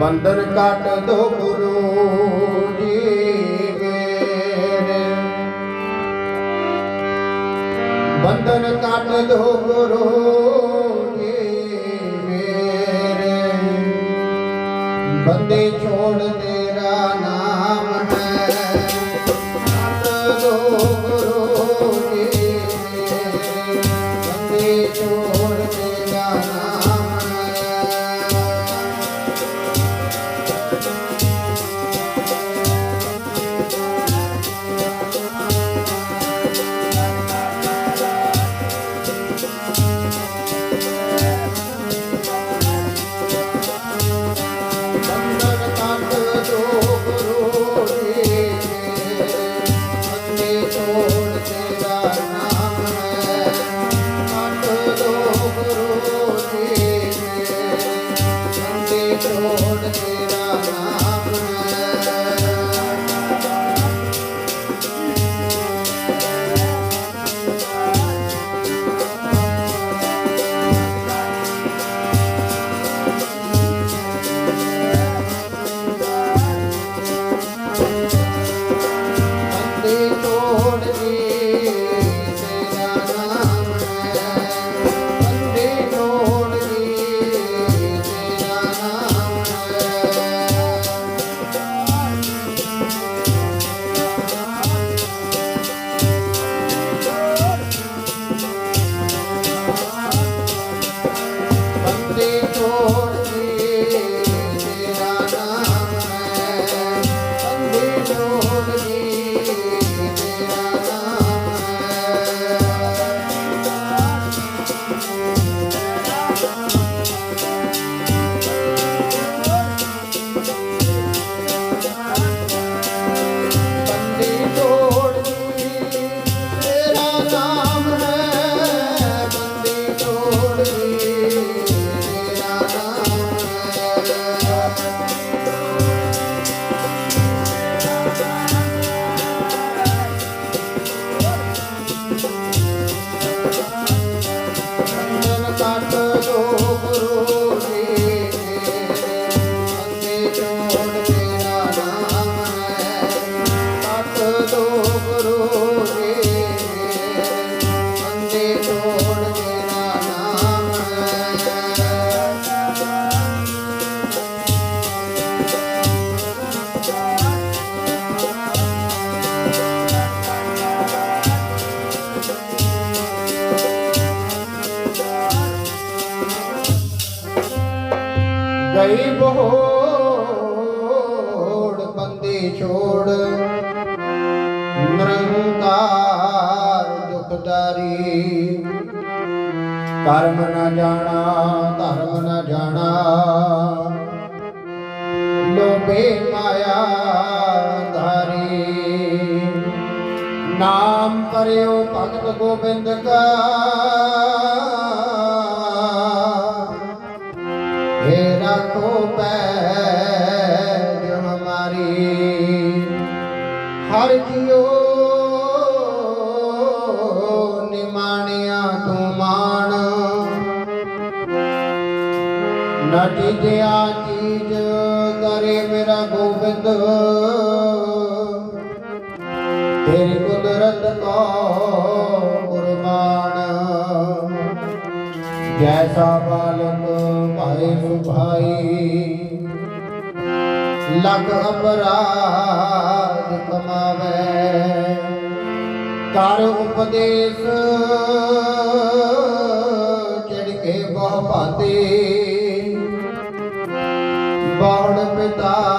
ਬੰਧਨ ਕੱਟ ਦੋ ਗੁਰੂ ਜੀ ਮੇਰੇ। ਬੰਧਨ ਕੱਟ ਦੋ ਗੁਰੂ ਜੀ ਮੇਰੇ। ਬੰਦੇ ਛੋੜ ਦੇ ਗਈ ਬੋੜ ਬੰਦੇ ਛੋੜ। ਨਿਰੰਕਾਰ ਦੁਖਦਾਰੀ ਕਰਮ ਨਾ ਜਾਣਾ, ਧਰਮ ਨਾ ਜਾਣਾ। ਲੋਭੇ ਮਾਇਆ ਧਾਰੀ। ਨਾਮ ਪਰਿਓ ਭਗਤ ਗੋਬਿੰਦ ਕਾ। ਹਰ ਜੀਓ ਨਿਮਾਣਿਆ ਤੂੰ ਮਾਣ। ਨਾ ਜਿਆ ਚੀਜ਼ ਕਰੇ ਮੇਰਾ ਗੋਬਿੰਦ। ਤੇਰੀ ਕੁਦਰਤ ਕੋ ਕੁਰਬਾਨ ਜੈਸਾ ਬਾਲਕ ਭਾਏ ਸੁਭਾਈ। ਲਗ ਅਪਰਾਧ ਕਮਾਵੇ। ਕਰ ਉਪਦੇਸ਼ ਚੜ ਕੇ ਬਹੁ ਭਾਤੇ। ਬਾਣ ਪਿਤਾ